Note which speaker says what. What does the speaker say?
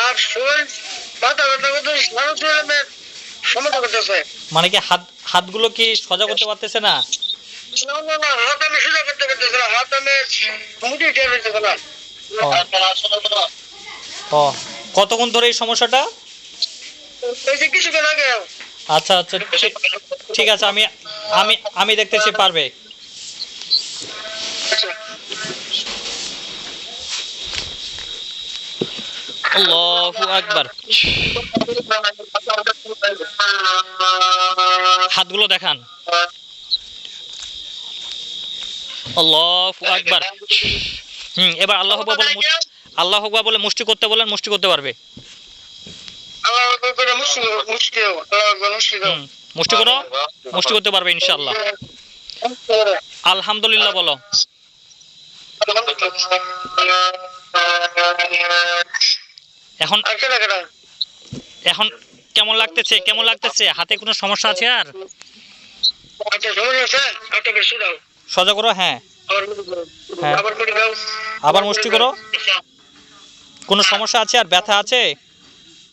Speaker 1: আর শরীর মাথা ব্যথা করতে স্নান চলে সমস্যা করতেছে।
Speaker 2: মানে কি হাত হাতগুলো কি সোজা করতে পারতেছে না?
Speaker 1: না না না হাত আমি সোজা করতে পারতেছে না হাত আমি মুঠি টের হইতেছে না।
Speaker 2: ও। কতক্ষণ ধরে এই সমস্যাটা?
Speaker 1: এই যে কিছুক্ষণ আগে।
Speaker 2: আচ্ছা আচ্ছা ঠিক- ঠিক আছে আমি আমি আমি দেখতেছি পারবে। আল্লাহু আকবার। হাতগুলো দেখান। আল্লাহু আকবার। হুম, এবার আল্লাহ বলে আল্লাহ বলে মুষ্টি করতে বলেন, মুষ্টি করতে পারবে। মুষ্টি করো। মুষ্টি করতে পারবে ইনশাআল্লাহ। আলহামদুলিল্লাহ বলো। এখন এখন কেমন লাগতেছে? কেমন লাগতেছে? হাতে কোনো সমস্যা আছে আর?
Speaker 1: আচ্ছা
Speaker 2: সোজা করো হ্যাঁ।
Speaker 1: আবার
Speaker 2: হ্যাঁ। আবার মুষ্টি করো। কোনো সমস্যা আছে আর ব্যথা আছে?